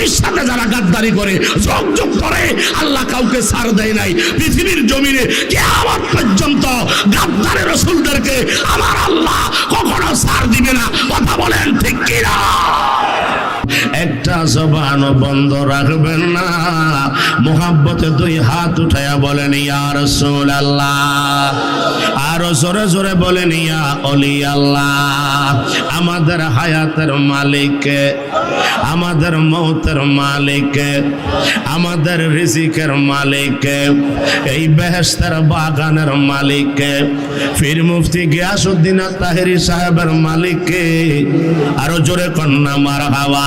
নবীর সাথে যারা গাদ্দারি করে যোগ যোগ করে, আল্লাহ কাউকে ছাড় দেয় নাই। পৃথিবীর জমিনে কেয়ামত পর্যন্ত গাদ্দারে রসুলদেরকে আমার আল্লাহ কখনো ছাড় দিবে না। কথা বলেন ঠিক কিনা? একটা জবান বন্ধ রাখবেন না। মোহাব্বতে দুই হাত উঠায়া বলেন, ইয়া রসুল আল্লাহ আরও জোরে জোরে বলেন, ইয়া অলি আল্লাহ আমাদের হায়াতের মালিক, আমাদের মৌতের মালিক, আমাদের রিজিকের মালিক, এই বেহেস্তের বাগানের মালিক ফির মুফতি গিয়াসুদ্দিন তাহেরি সাহেবের মালিক, আরও জোরে কন্যা মার হাওয়া।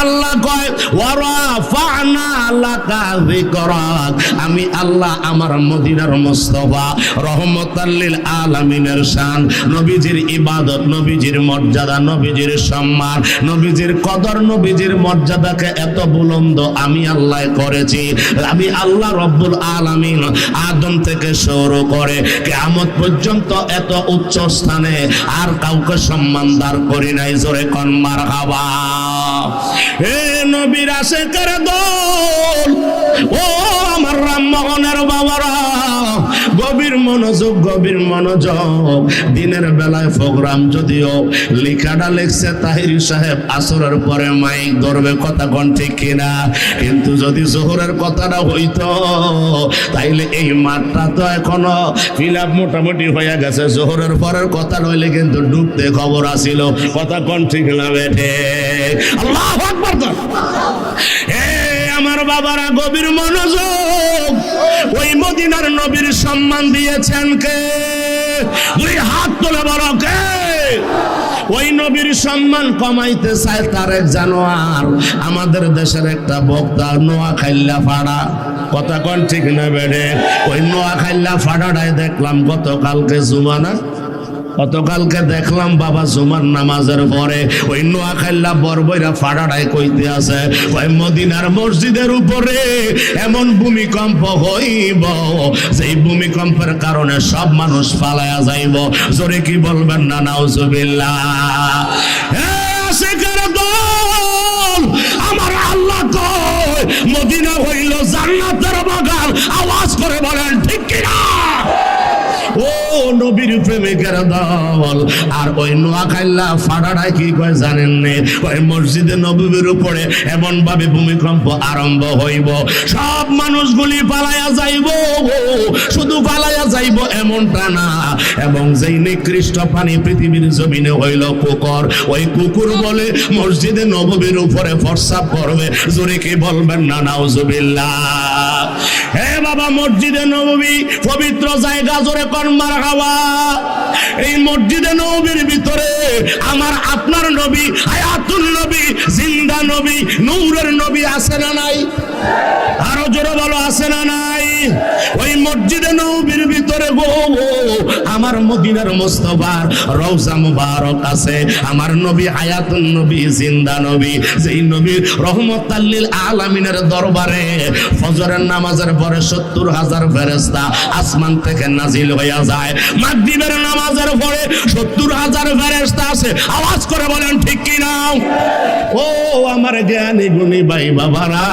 আল্লাহ আমি আল্লাহ আমার মদিনার রহমতাল্লিল নবীজির ইবাদত, নবীজির মর্যাদা, নবীজির সম্মান, নবীজির কদর, নবীজির মর্যাদাকে এত বুলন্দ আমি আল্লাহ করেছি। আমি আল্লাহ রব্বুল আলামিন আদম থেকে শুরু করে কিয়ামত পর্যন্ত এত উচ্চ স্থানে আর কাউকে সম্মান দার করি নাই। জোরে কন মার হাবা হে নবীর আশেকের দল ও আমার রামমোহনের বাবারা। গভীর মনোযোগ গভীর মনোযোগ। দিনের বেলায় প্রোগ্রাম যদিও লেখাটা লিখছে তাহির সাহেব, আসরের পরে মাইক ধরবে, কথা কোন ঠিক কিনা? কিন্তু যদি জোহরের কথাটা হইতো, তাইলে এই মাঠটা তো এখনও ফিলাপ মোটামুটি হয়ে গেছে। জোহরের পরের কথা রইলে কিন্তু ডুবতে খবর আসিল, কথা কন ঠিক না বেঠে। আল্লাহ আমার বাবারা গভীর মনোযোগ। ওই মদিনার নবীর সম্মান দিয়েছেন কে? দুই হাত তুলে বলো কে? ওই নবীর সম্মান কমাইতে চায় তারেক জানোয়ার। আমাদের দেশের একটা বক্তা নোয়া খাইল্লা ফাড়া। কথা কন ঠিক না বেড়ে। ওই নোয়া খাইল্লা ফাড়াটাই দেখলাম গতকালকে জুমানা। গতকালকে দেখলাম বাবা জুমার নামাজের পরে ওই নোয়াখাইল্লা বরবইরা ফাড়াটাই কইতে আছে, ওই মদিনার মসজিদের উপরে এমন ভূমিকম্প হইব, যেই ভূমিকম্পের কারণে সব মানুষ পালায়া যাইব। জোরে কি বলবেন না, নাউজুবিল্লাহ? আমার আল্লাহ কয়, মদিনা হইল জান্নাতের বাগান। আওয়াজ করে বলেন, ঠিক কিনা? নবীর প্রেমিকের দল। আর ওই নোয়াখাইল্লা ফাড়াড়ায় কি কয় জানেন নে ওই মসজিদে নবীর উপরে এমন ভাবে ভূমিকম্প আরম্ভ হইব। সব মানুষগুলি পালায়া যাইব শুধু পালায়া যাইব এমনটা না। এবং যেই নিকৃষ্ট পানি পৃথিবীর জমিনে হইল কুকুর, ওই কুকুর বলে মসজিদে নবীর উপরে ফরসাপ করবে। জোরে কি বলবেন? না নাউজুবিল্লাহ হে বাবা, মসজিদে নবী পবিত্র জায়গা জোরে কর্মার হাওয়া। এই মসজিদে নবীর ভিতরে আমার আপনার নবী হায়াতুল নবী, জিন্দা নবী, নূরের নবী আছে না নাই? আরও জোরে বলো, আছে না নাই? ওই মসজিদে আমার মদিনার মোস্তফার রওজা মুবারক আছে। আমার নবী হায়াতুন নবী, জিন্দা নবী। যেই নবী রহমতাল্লিল আলামিনের দরবারে ফজরের নামাজের পরে সত্তর হাজার ফেরেস্তা আসমান থেকে নাজিল হইয়া যায়। মাগরিবের নামাজের পরে সত্তর হাজার ফেরেস্তা আছে আওয়াজ করে বলেন, ঠিক কি না? ও আমার জ্ঞানী গুণী ভাই বাবারা,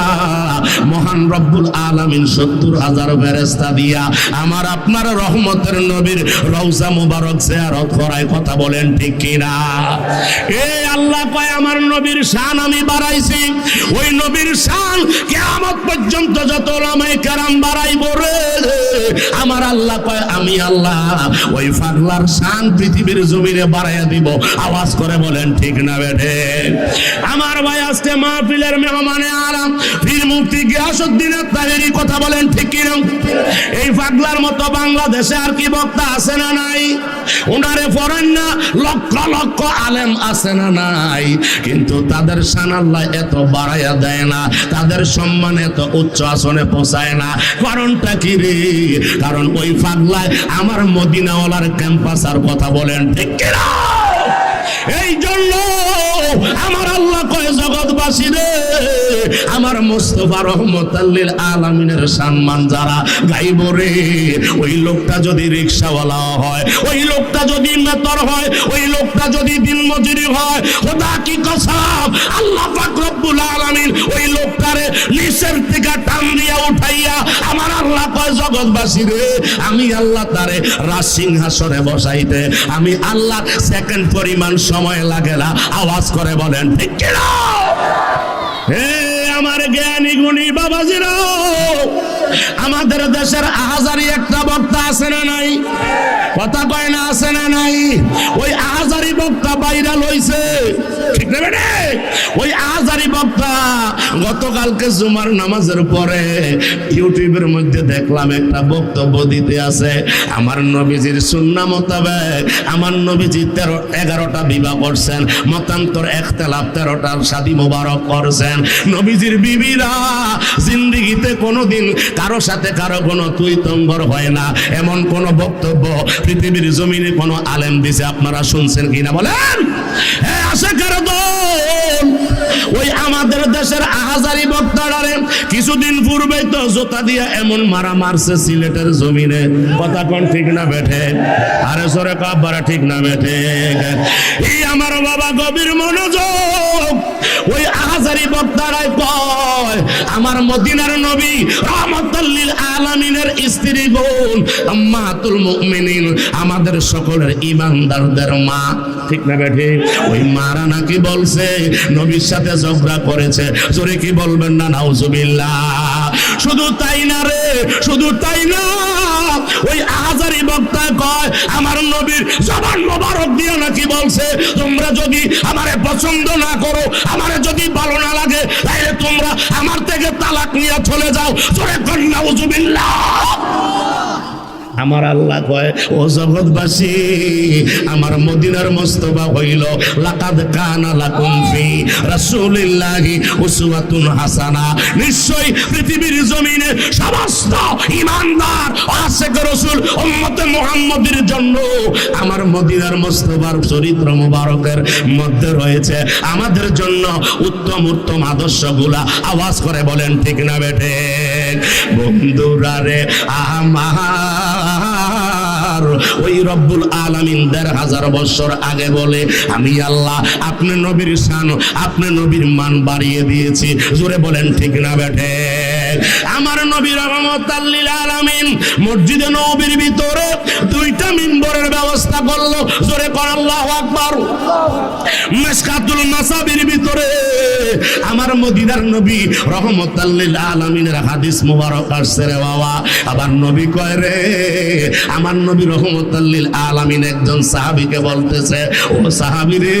মহান রব্বুল আলামিন সত্তর হাজার ফেরেস্তা দিয়া আমার আপনার রহমতের নবীর রওজা মুবারক জিয়ারত করায় কথা বলেন ঠিক কিনা? এ আল্লাহ কয়, আমার নবীর শান আমি বাড়াইছি। ওই নবীর শান কিয়ামত পর্যন্ত যত ওলামায়ে কেরাম বাড়াইব রে। আমার আল্লাহ কয়, আমি আল্লাহ। ওই পাগলার শান পৃথিবীর জমিনে বাড়াইয়া দিব। আওয়াজ করে বলেন, ঠিক না বেঠে। আমার ভাই আজকে মাহফিলের মেহমানে আরাম। পীর মুক্তি গিয়াসুদ্দিনের তাহেরি কথা বলেন, ঠিক কিরম এই পাগলার মতো বাংলাদেশে আর কি বক্তা আছে না নাই? ওনারে পড়েন না, লক্ষ লক্ষ আলেম আছে না নাই? কিন্তু তাদের শান এত বাড়াইয়া দেয় না, তাদের সম্মান এত উচ্চ আসনে পৌঁছায় না। কারণটা কি রে? কারণ ওই পাগলায় আমার মদিনাওয়ালার ক্যাম্পাস আর কথা বলেন ঠিক এই জন্য আমার আল্লাহ কয়, জগৎবাসী রে, আমার মোস্তফা রহমতাল্লিল আলামিনের সম্মান যারা গাইব রে, ওই লোকটা যদি রিক্সাওয়ালা হয়, ওই লোকটা যদি মেতর হয়, ওই লোকটা যদি দিনমজুরি হয়, খোদা কি কসম? আল্লাহ পাক রব্বুল আলামিন ওই লোকটারে নিচের থেকে টান দিয়া উঠাইয়া আমার আল্লাহ কয়, জগৎবাসী রে, আমি আল্লাহ তারে রাজ সিংহাসনে বসাইতে, আমি আল্লাহ সেকেন্ড পরিমাণ সময় লাগে না, আওয়াজ করে বলেন আমার জ্ঞানী গুণী বাবাজিরা আমাদের দেশের আহাজারি একটা বক্তা আছে না নাই? কথা কয় না, আছে না নাই? ওই আহাজারি বক্তা বাইরা লইছে। ঠিক না বেটে? ওই আহাজারি বক্তা গতকালকে জুমার নামাজের পরে ইউটিউবের মধ্যে দেখলাম একটা বক্তব্য দিতে আছে, আমার নবীজির সুন্না মোতাবেক আমার নবীজি তেরো, এগারোটা বিবাহ করছেন, মতান্তর একতেলাপ তেরোটা শাদী মোবারক করছেন। নবীজির বিবিরা জিন্দিগিতে কোনোদিন কারও সাথে কারও কোনো তুই তম্বর হয় না। এমন কোন বক্তব্য পৃথিবীর জমিনে কোনো আলেম দিছে আপনারা শুনছেন কিনা বলেন? আশা কারও ওই আমাদের দেশের আহাজারি বক্তারারে কিছুদিন পূর্বে তো জোতা দিয়া এমন মারা মারছে সিলেটের জমিনে। কথা কোন ঠিক না বেঠে? আরে সরে কাব্বারা ঠিক না বেঠে? এই আমার বাবা গভীর মনোযোগ, ওই আহাজারি বক্তারাই কয়, আমার মদিনার নবী রহমতুল্লিল আলামিনের স্ত্রী বোন মাতুল মুমিনিন, আমাদের সকলের ইমানদারদের মা। ঠিক না বেঠে? ওই মারা নাকি বলছে, নবীর সাথে ঝগড়া করেছে। জোরে কি বলবেন না নাউজুবিল্লাহ শুধু তাই না রে, শুধু তাই না। ওই আহাজারি বক্তা কয়, আমার নবীর জবান মোবারক দিয়ে নাকি বলছে, তোমরা যদি আমারে পছন্দ না করো, আমারে যদি ভালো না লাগে তাহলে তোমরা আমার থেকে তালাক নিয়ে চলে যাও। জোরে কন্যা উজুবিল্লাহ আমার আল্লাহ কয়, ও জগৎবাসী, আমার মদিনার মস্তবা হইল, লাকাদ কানা লাকুম ফি রাসূলিল্লাহি উসওয়াতুন হাসানা। নিশ্চয় পৃথিবীর জমিনে সমস্ত ঈমানদার, আশিক রাসূল উম্মতে মুহাম্মদের জন্য আমার মদিনার মস্তবার চরিত্র মুবারকের মধ্যে রয়েছে। আমাদের জন্য উত্তম উত্তম আদর্শগুলা আওয়াজ করে বলেন, ঠিক না বেঠে? বন্ধুরা রে, আমার ওই রব্বুল আলামিন দেড় হাজার বছর আগে বলে, আমি আল্লাহ, আপনি নবীর শান, আপনি নবীর মান বাড়িয়ে দিয়েছি। জোরে বলেন, ঠিক না বেঠে? আমার নবী রহমতাল্লিল আলামিন মসজিদে নবীর ভিতরে দুইটা মিম্বরের ব্যবস্থা করল। জোরে কর, আল্লাহু আকবার। মেসকাতুল মাসাবির ভিতরে আমার মদিনার নবী রহমতাল্লিল আলামিনের হাদিস মুবারক আসছে রে বাবা। আবার নবী কয় রে, আমার নবী রহমতাল্লিল আলামিন একজন সাহাবীকে বলতেছে, ও সাহাবী রে,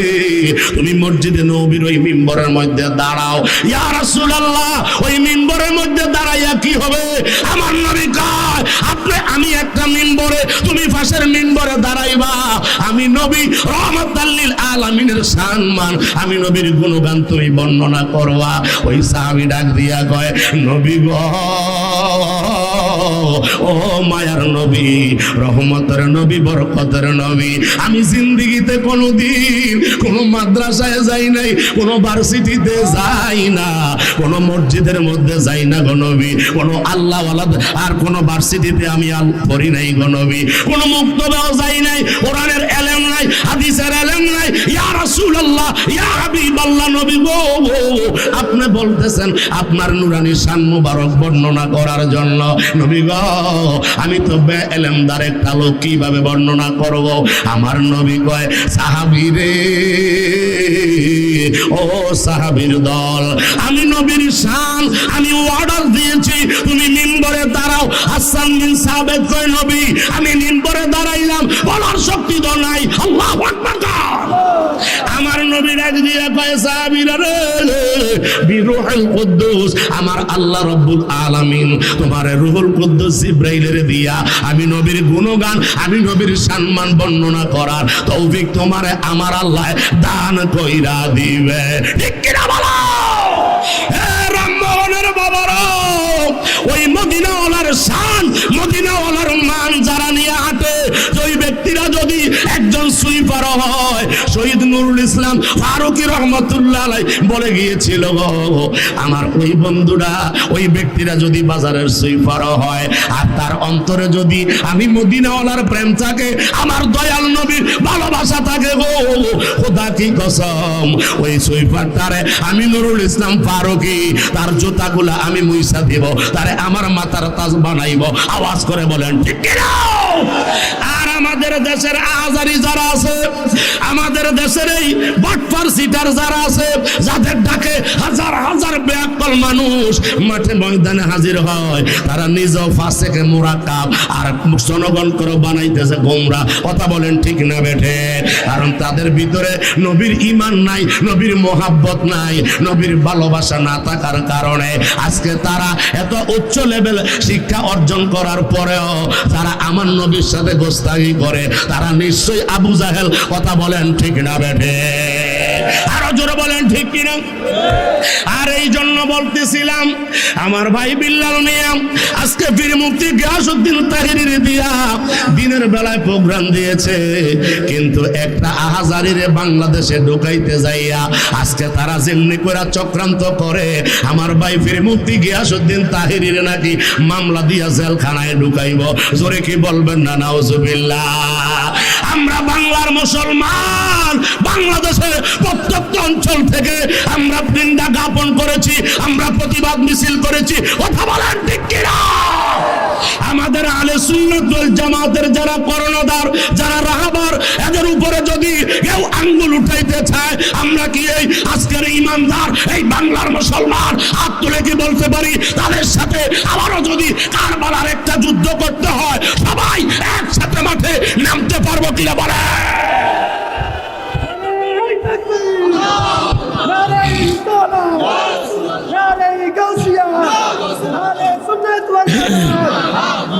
তুমি মসজিদে নবীর ওই মিম্বরের মধ্যে দাঁড়াও। ইয়া রাসূলুল্লাহ, ওই মিম্বরের মধ্যে দাঁড়াইয়া কি হবে? আমার নবী কয়, আপনি, আমি একটা মিম্বরে, তুমি পাশের মিম্বরে দাঁড়াইবা। আমি নবী রহমতাল্লিল আলামিনের সম্মান। আমি নবীর গুণগান তুমি বর্ণনা করবা। ওই সাহাবী ডাক দিয়া কয়, নবী গো ও মায়ার নবী, রহমতের নবী, বরকতের নবী। আমি জিন্দিগিতে কোনোদিন কোনো মাদ্রাসায় যাই নাই, কোনো ভার্সিটিতে যাই না, কোনো মসজিদের মধ্যে যাই না গো নবী। কোনো আল্লাহ আর কোনো ভার্সিটিতে আমি পড়ি নাই গো নবী। কোনো মুক্তবেও যাই নাই, কোরআনের এলেম নাই, হাদিসের এলেম নাই। ইয়া রাসূলুল্লাহ, ইয়া হাবিবাল্লাহ, নবী গো আপনি বলতেছেন, আপনার নুরানি শান মুবারক বর্ণনা করার জন্য। নবী গো, আমি তো বে এলেমদার একটা লোক, কীভাবে বর্ণনা করব? আমার নবী কয়, সাহাবী রে, ও সাহাবীর দল, আমি নবীর শান, আমি অর্ডার দিয়েছি, তুমি মিম্বরে দাঁড়াও। হাসান বিন সাবেদ কই নবী, আমি মিম্বরে দাঁড়াইলাম। বলার শক্তি তো নাই। আল্লাহু। আমার কুদ্দুস, আমার আল্লাহ রব্বুল আলামিন তোমার রুহুল কুদ্দুস জিব্রাইলের দিয়া, আমি নবীর গুণগান, আমি নবীর সম্মান বর্ণনা করার তৌফিক তোমারে আমার আল্লাহ দান কইরা দিবে। ঠিক কিনা বলো? হে রামমোহনের বাবারা, ওই মদিনাওয়ালার শান নুরুল ইসলাম ফারুকি রহমতুল্লাহ আলাই বলে গিয়েছিল আমার ওই বন্ধুরা, ওই ব্যক্তিরা যদি বাজারের সুইপার হয়, আর তার অন্তরে যদি আমি মদিনাওয়ালার প্রেম থাকে, আমার দয়াল নবীর ভালোবাসা থাকে গো, খোদা কি কসম, ওই সুইপার তারে আমি নুরুল ইসলাম ফারুকি, তার জুতাগুলা আমি মুইসা দিব, তারে আমার মাথার তাজ বানাইব, আওয়াজ করে বলেন, ঠিক কিনা? আমাদের দেশের আজারি যারা আছে, আমাদের দেশের এই বাটপার সিটার যারা আছে, যাদের ডাকে হাজার হাজার ব্যাকল মানুষ মাঠে ময়দানে হাজির হয়, তারা নিজেও ফাঁসেকে মোরাকাব আর জনগণ করে বানাইতেছে গোমরা। কথা বলেন ঠিক না বেঠে? কারণ তাদের ভিতরে নবীর ইমান নাই, নবীর মোহাব্বত নাই, নবীর ভালোবাসা না থাকার কারণে আজকে তারা এত উচ্চ লেভেল শিক্ষা অর্জন করার পরেও তারা আমার নবীর সাথে গোস্তাগি করে তারা নিশ্চয়ই আবু জাহেল কথা বলেন ঠিক না বেঠে। আরও জোরে বলেন ঠিক কিনা? আর এই জন্য বলতেছিলাম। আমার ভাই বিল্লাল মিয়াম আজকে বীর মুক্তি গিয়াসউদ্দিন তাহিরির দিয়া দিনের বেলায় প্রোগ্রাম দিয়েছে। কিন্তু একটা আহাজারিরে বাংলাদেশে ঢুকাইতে যাইয়া আজকে তারা যেমনি করে চক্রান্ত করে। আমার ভাই বীর মুক্তি গিয়াসউদ্দিন তাহিরির নাকি মামলা দিয়া জেলখানায় ঢুকাইব। জোরে কি বলবেন না, নাউজুবিল্লাহ। আমরা বাংলার মুসলমান। বাংলাদেশের প্রত্যেকটা অঞ্চল থেকে আমরা বৃন্দা জ্ঞাপন করেছি, আমরা প্রতিবাদ মিছিল করেছি। কথা বলেন ঠিক কিনা? আমাদের আলে সুন্নতুল জামাতের যারা কর্ণধার, যারা রাহাবার, এদের উপরে যদি কেউ আঙ্গুল উঠাইতে চায়, আমরা কি এই আজকের ইমানদার, এই বাংলার মুসলমান হাত তুলে কি বলতে পারি? তাদের সাথে আবারও যদি কারবালার একটা যুদ্ধ করতে হয়, সবাই একসাথে মাঠে নামতে পারব কিনা বলে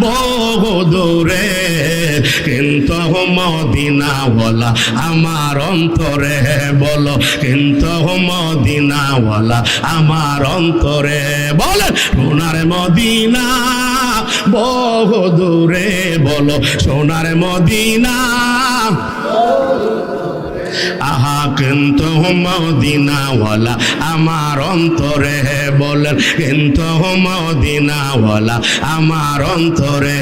বহু দূরে কিন্তু মদিনা বলা আমার অন্তরে, বলো, কিন্তু মদিনা বলা আমার অন্তরে, বলে, সোনার মদিনা বহু দূরে বলো, সোনার মদিনা আহা কিন্তু মদিনাওয়ালা আমার অন্তরে হে বলেন, কিন্তু মদিনাওয়ালা আমার অন্তরে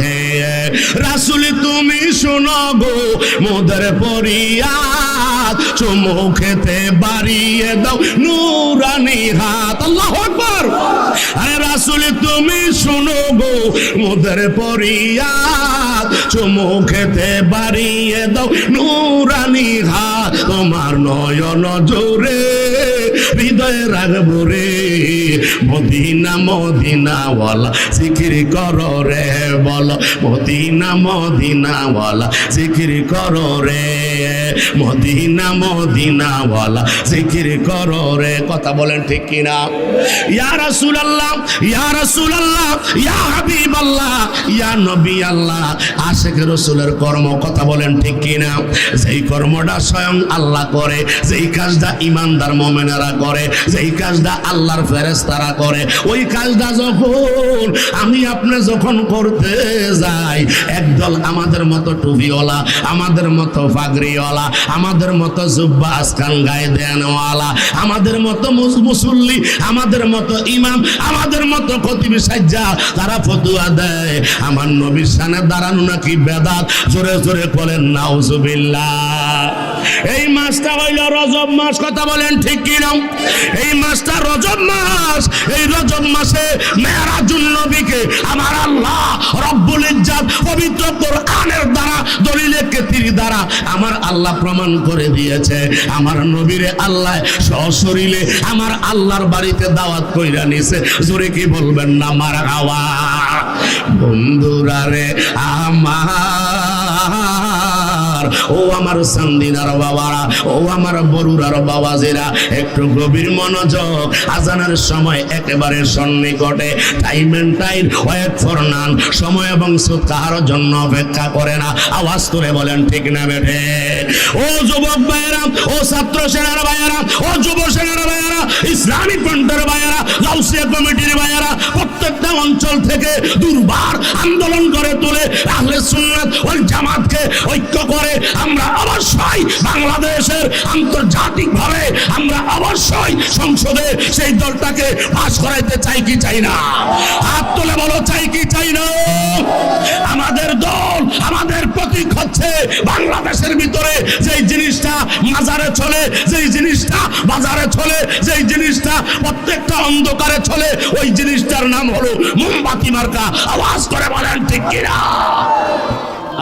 রাসুল তুমি শোনো গো মোদের পরিয়াত চুমু খেতে বাড়িয়ে দাও নুরানি হাত। আল্লাহ আকবার। আরে রাসুল, তুমি শুনো গো, মোদের পরিয়াত চুমু খেতে বাড়িয়ে দাও নুরানি হাত। তোমার নয়ন জোরে হৃদয়ের রাখব রে। মদিনা, মদিনাওয়ালা, জিকির কর রে বল। মদিনা, মদিনাওয়ালা, জিকির কর রে। মদিনা, মদিনাওয়ালা, জিকির কর রে। কথা বলেন ঠিক কিনা? ইয়া রাসূলুল্লাহ ইয়া রাসূলুল্লাহ, ইয়া হাবিবাল্লাহ, ইয়া নবী আল্লাহ আশেক রসুলের কর্ম, কথা বলেন ঠিক কিনা? যেই কর্মটা স্বয়ং আল্লাহ করে, যেই কাজটা ইমানদার মোমেনেরা করে, যেই কাজটা আল্লাহর ফেরেস্তারা করে, ওই কাজটা যখন আমি আপনি যখন করতে যাই, একদল আমাদের মতো টুপিওয়ালা, আমাদের মতো ফাগরিওয়ালা আমাদের মতো জুব্বা আসকান গায়ে দেনওয়ালা, আমাদের মতো মুস- মুসল্লি, আমাদের মতো ইমাম, আমাদের মতো খতিবি সাজ্জা, তারা ফতুয়া দেয়। আমার নবীর সানে দাঁড়ানো নাকি বেদাত? জোরে জোরে বলেন, নাউজুবিল্লাহ। এই মাসটা হইল রজব মাস, কথা বলেন ঠিক কিনা এই মাসটা রজব মাস, এই রজব মাসে মেয়ারাজুল নবীকে আমার আল্লাহ রব্বুল ইজ্জাত পবিত্র কোরআনের দ্বারা, দলিলে কেতির দ্বারা আমার আল্লাহ প্রমাণ করে দিয়েছে। আমার নবীরে আল্লাহ সশরীরে আমার আল্লাহর বাড়িতে দাওয়াত কইরা নিছে। জোরে কি বলবেন না মার হাওয়া বন্ধুরা রে, আমার ও আমার সান্দিনার বাবারা, ও আমার বরুরার বাবাজিরা, একটু গভীর মনোযোগ, আজানের সময় একেবারে সন্নিকটে time end time wait for নান সময় এবং সুদ কাহার জন্য অপেক্ষা করে না, আওয়াজ করে বলেন, ঠিক না বেঠে? ও যুবক ভাইয়েরা, ও ছাত্র সেনার ভাইয়েরা, ও যুব সেনার ভাইয়েরা, ইসলামী ফ্রন্টের ভাইয়েরা গাউসিয়া কমিটির ভাইয়েরা অঞ্চল থেকে দুর্বার আন্দোলন করে তোলে আহলে সুন্নাত ওয়াল জামাতকে ঐক্য করে আমরা অবশ্যই বাংলাদেশের আন্তর্জাতিক ভাবে আমরা অবশ্যই সংসদে সেই দলটাকে পাস করাইতে চাই কি চাই না? হাত তুলে বলো, চাই কি চাই না? আমাদের দল আমাদের প্রতীক হচ্ছে বাংলাদেশের ভিতরে যেই জিনিসটা মাজারে চলে, যেই জিনিসটা বাজারে চলে, যেই জিনিসটা প্রত্যেকটা অন্ধকারে চলে, ওই জিনিসটার নাম হলো মোমবাতি মার্কা। আওয়াজ করে বলেন, ঠিক কিনা?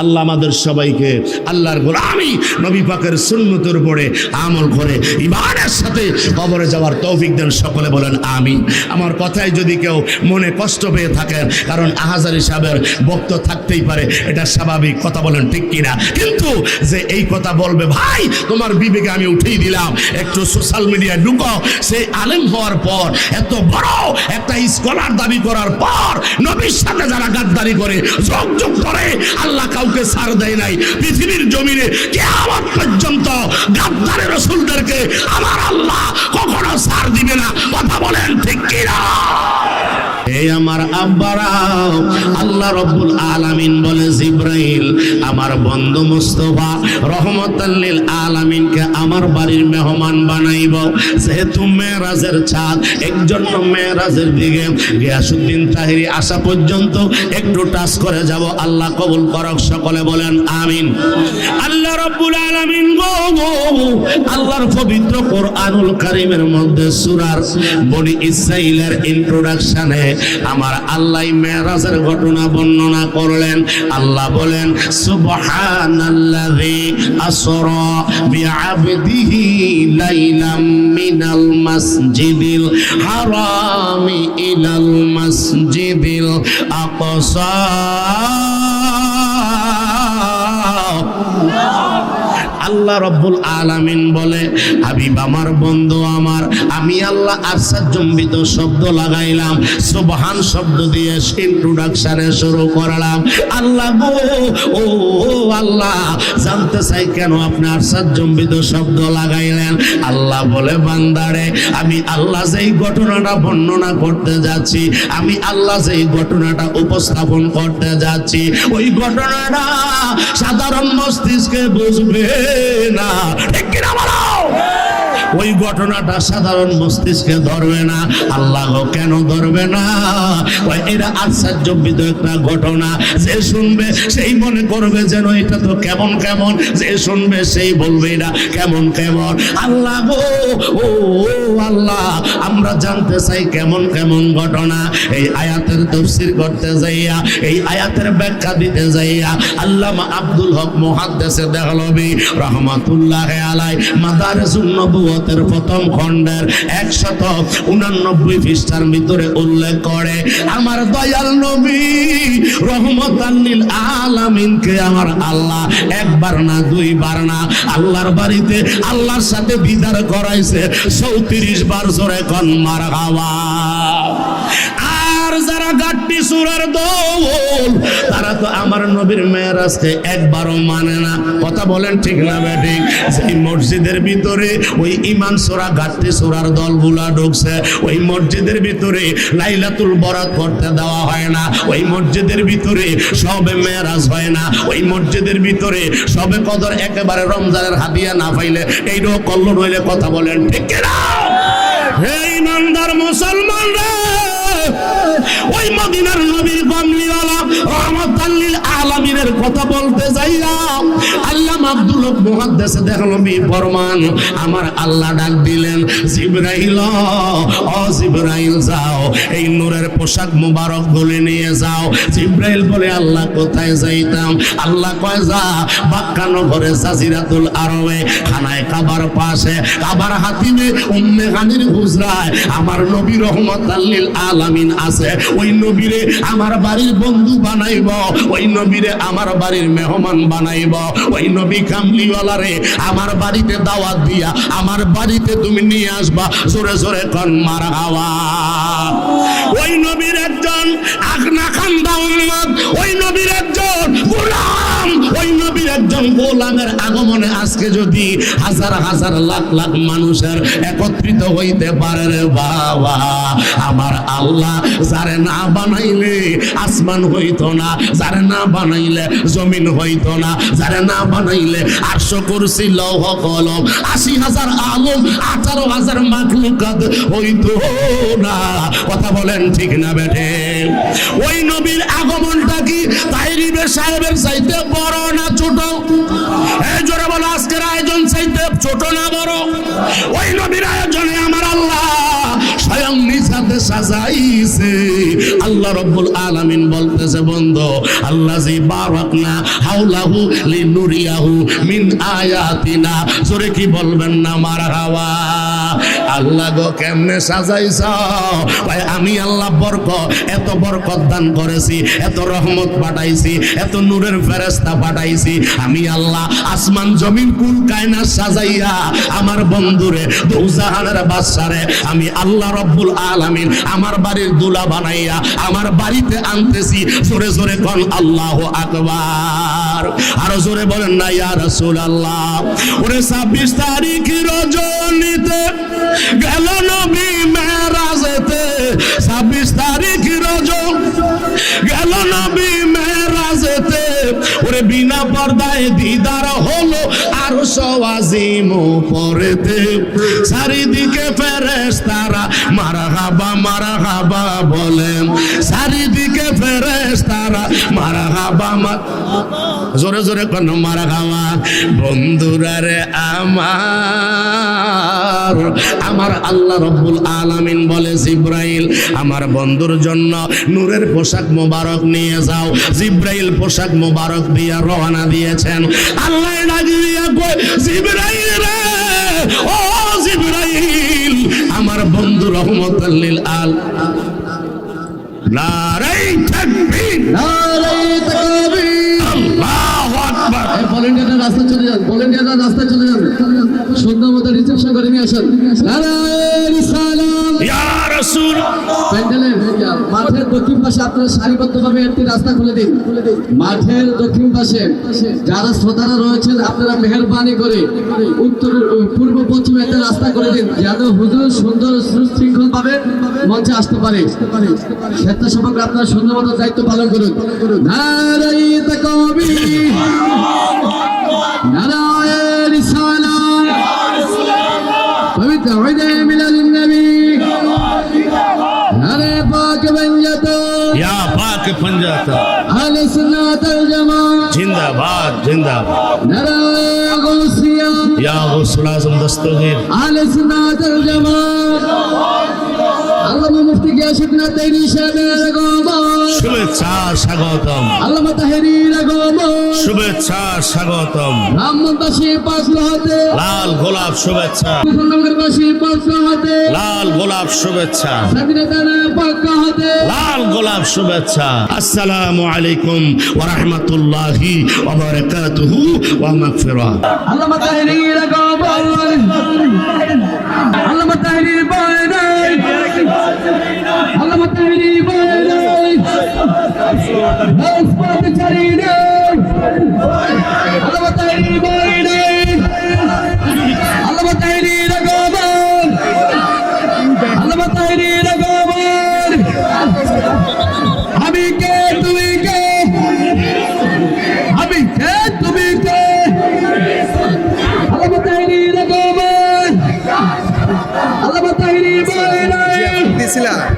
আল্লাহ আমাদের সবাইকে, আল্লাহর গোলামি, নবী পাকের সুন্নতের উপরে আমল করে ইমানের সাথে কবরে যাওয়ার তৌফিক দেন। সকলে বলেন আমি আমার কথায় যদি কেউ মনে কষ্ট পেয়ে থাকেন, কারণ আহাজারি সাহেবের বক্ত থাকতেই পারে, এটা স্বাভাবিক, কথা বলেন ঠিক কিনা? কিন্তু যে এই কথা বলবে, ভাই, তোমার বিবেকে আমি উঠেই দিলাম, একটু সোশ্যাল মিডিয়ায় ঢুকো। সেই আলেম হওয়ার পর, এত বড় একটা স্কলার দাবি করার পর, নবীর সাথে যারা গাদ্দারি করে যোগ যোগ করে, আল্লাহ কাউকে সার দেয় নাই। পৃথিবীর জমিনে আমার পর্যন্ত গাদ্দারের রসুলদেরকে আমার আল্লাহ কখনো সার দিবে না। কথা বলেন ঠিক কিনা? আমার আব্বারা, আল্লাহ রব্বুল আলামিন বলে, জিব্রাইল, আমার বন্ধু মুস্তফা রহমতাল্লিল আলামিনকে আমার বাড়ির মেহমান বানাইব। যেহেতু মেরাজের ছাদ একজন মেরাজের দিকে গিয়াসুদ্দিন তাহিরি আসা পর্যন্ত একটু টাচ করে যাব। আল্লাহ কবুল করক, সকলে বলেন আমিন। আল্লাহ রব্বুল আলামিন গো আল্লাহর পবিত্র কোরআনুল কারীমের মধ্যে সূরার বনি ইসরাইলের ইন্ট্রোডাকশনে আমার আল্লাহ মেরাজের ঘটনা বর্ণনা করলেন। আল্লাহ বলেন, সুবহানাল্লাযী আসরা বিআবদিহি লাইলাম মিনাল মাসজিদিল হারামি ইলাল মাসজিদিল আকসা। আল্লাহ রব্বুল আলামিন বলে, হাবিব আমার বন্ধু আমার, আমি আল্লাহ আরসাদ জম্বিত শব্দ লাগাইলাম, সুবহান শব্দ দিয়ে ইন্ট্রোডাকশনে শুরু করলাম। আল্লাহ গো, ও আল্লাহ, জানতে চাই কেন আপনি আরসাদ জম্বিত শব্দ লাগাইলেন? আল্লাহ বলে, বান্দারে, আমি আল্লাহ যেই ঘটনাটা বর্ণনা করতে যাচ্ছি, আমি আল্লাহ যেই ঘটনাটা উপস্থাপন করতে যাচ্ছি, ওই ঘটনাটা সাধারণ মস্তিষ্কে বুঝবে। না। ঠিক কিনা বলো? ওই ঘটনাটা সাধারণ মস্তিষ্কে ধরবে না। আল্লাহ কেন ধরবে না? এরা আশ্চর্যবিদ একটা ঘটনা। যে শুনবে সেই মনে করবে যেন এটা তো কেমন কেমন। যে শুনবে সেই বলবে না কেমন কেমন। আল্লাহ গো, ও জানতে চাই কেমন কেমন ঘটনা? এই আয়াতের তফসির করতে যাইয়া, এই আয়াতের ব্যাখ্যা দিতে যাইয়া আল্লামা আব্দুল হক মুহাদ্দিসে দেহলবি রহমাতুল্লাহ আলাই মাদারিসুন নবুয়তের প্রথম খণ্ডের একশত উনানব্বই পৃষ্ঠার ভিতরে উল্লেখ করে, আমার দয়াল নবী রহমতাল্লিল আলামিনকে আমার আল্লাহ একবার না দুইবার না আল্লাহর বাড়িতে আল্লাহর সাথে বিদার করাইছে চৌত্রিশ বার জোরে কন মার হাওয়া। আর যারা গাট্টি সুরের দোল, তারা তো আমার নবীর মেয়ের আজকে একবারও মানে না। কথা বলেন ঠিক না ব্যাটিক সেই মসজিদের ভিতরে ওই ইমান সোরা গাট্টি সোরার দলগুলা ঢুকছে, ওই মসজিদের ভিতরে লাইলাতুল বরাত করতে দেওয়া হয় না। ওই মসজিদের ভিতরে সবে মেয়েরাজ হয় না। ওই মসজিদের ভিতরে সবে কদর একেবারে রমজানের হাতিয়া না পাইলে এইটাও কল্লন হইলে কথা বলেন ঠিক কিনা? হে ইমানদার মুসলমান ওই মদিনার নবীর কমলিওয়ালা রহমতাল্লিল আলামিনের কথা বলতে যাইয়া আল্লাহ আব্দুল লোক মুহাদ্দেসে দেখল বি ফরমান আমার আল্লাহ ডাক দিলেন ও যাও, এই নূরের পোশাক মুবারক নিয়ে যাও। বলে, আল্লাহ, কোথায় যাইতাম? আল্লাহ কয়, যা আরবে, খানায় কাবার পাশে, কাবার হাতিমে উম্মে গানির হুজরায়, আমার নবী রহমত আল্লিল আলামিন আছে। ওই নবীরে আমার বাড়ির বন্ধু বানাইব, ওই নবীরে আমার বাড়ির মেহমান বানাইব, ওই নবী কামলিওয়ালারে, আমার বাড়িতে দাওয়াত দিয়া, আমার বাড়িতে তুমি নিয়ে আসবা, জোরে জোরে কন মার হাওয়া ওই নবীর একজন আগনা খান্দা উম্মত, ওই নবীর একজন গোলাম, ওই নবীর একজন গোলামের আগমনে আজকে যদি হাজার হাজার লাখ লাখ মানুষের একত্রিত হইতে পারে বাবা, আমার আল্লাহ যারে না বানাইলে আসমান হইতো না, যারে না বানাইলে জমিন হইতো না, যারে না বানাইলে আটশো কুরসি, লৌহ কলম, আশি হাজার আলম, আঠারো হাজার মাখলুকাত হইতো না। কথা বলেন ঠিক না বেঠে? ওই নবীর আগমনটা কি তাইরিবে সাহেবের চাইতে বড় না ছোট না বড়। ওই নবীর আয়োজনে আমার আল্লাহ স্বয়ং নিজাতে সাজাইছে। আল্লাহ রব্বুল আলামিন বলতেছে, বন্ধ আল্লাহ জি বারাকনা হাওলাহু লিনুরিয়াহু মিন আয়াতিনা। জোরে কি বলবেন না মার হাওয়া আল্লাহ গো কেমনে সাজাইছ? ভাই, আমি আল্লাহ বরক এত বরকত দান করেছি, এত রহমত পাঠাইছি, এত নূরের ফেরেস্তা পাঠাইছি। আমি আল্লাহ আসমান জমিন কুল কায়না সাজাইয়া আমার বন্ধুরে, দৌজাহানের বাচ্চারে আমি আল্লাহ রব্বুল আলামিন আমার বাড়ির দুলা বানাইয়া আমার বাড়িতে আনতেছি। জোরে জোরে কন, আল্লাহ আকবার। আরও জোরে বলেন না, ইয়া রাসূল আল্লাহ ওরে ছাব্বিশ তারিখ পর্দায় দিদার হলো আর সওয়াজিম পরেতে। চারিদিকে ফেরেস তারা মারা হাবা মারা হাবা বলেন। চারিদিকে ফেরেস তারা মারা হাবা জোরে জোরে কোন, মারা খাওয়া। বন্ধুরা রে আমার আমার আল্লাহ রব্বুল আলামিন বলে, জিব্রাইল, আমার বন্ধুর জন্য নূরের পোশাক মোবারক নিয়ে যাও। জিব্রাইল পোশাক মোবারক দিয়ে রওনা দিয়েছেন। আল্লাহ ডাকি দিয়া জিব্রাইল রে, ও জিব্রাইল, আমার বন্ধু রহমতুল্লিল আল নারাই তাকবীর নারায়ে ভলেন্টিয়াররা রাস্তা চলে যান, ভলেন্টিয়াররা রাস্তা চলে যান। সন্ধ্যা মতো রিসেপশন করে নিয়ে আসেন। নারায়ে সালাম ইয়া রাসূল। প্যান্ডেলের মাঠের দক্ষিণ পাশে আপনারা সারিবদ্ধভাবে একটি রাস্তা খুলে দিন। মাঠের দক্ষিণ পাশে যারা শ্রোতারা রয়েছেন আপনারা মেহরবানি করে উত্তর পূর্ব পশ্চিমে একটা রাস্তা করে দিন যেন হুজুর সুন্দর সুশৃঙ্খল ভাবে মঞ্চে আসতে পারে। স্বেচ্ছাসেবকরা আপনারা সুন্দর মতো দায়িত্ব পালন করুন। নারায়ে তাকবীর নারায়ে জামাত আল্লামা মুফতি গিয়াসুদ্দিন তাইরি সাহেবের আগমন শুভেচ্ছা স্বাগতম শুভেচ্ছা স্বাগতম লাল গোলাপ শুভেচ্ছা লাল গোলাপ শুভেচ্ছা লাল গোলাপ শুভেচ্ছা। আসসালামু আলাইকুম ওয়া রাহমাতুল্লাহি ওয়া বারাকাতুহু ওয়া মাগফিরাহ। আল্লামা তাহরির আগমন আল্লামা তাহরির বয়নাই। আল্লামা তাহরির বয়নাই। রাজপথ ছাড়ি নেই আল্লামা তাহরির বয়নাই। আগমন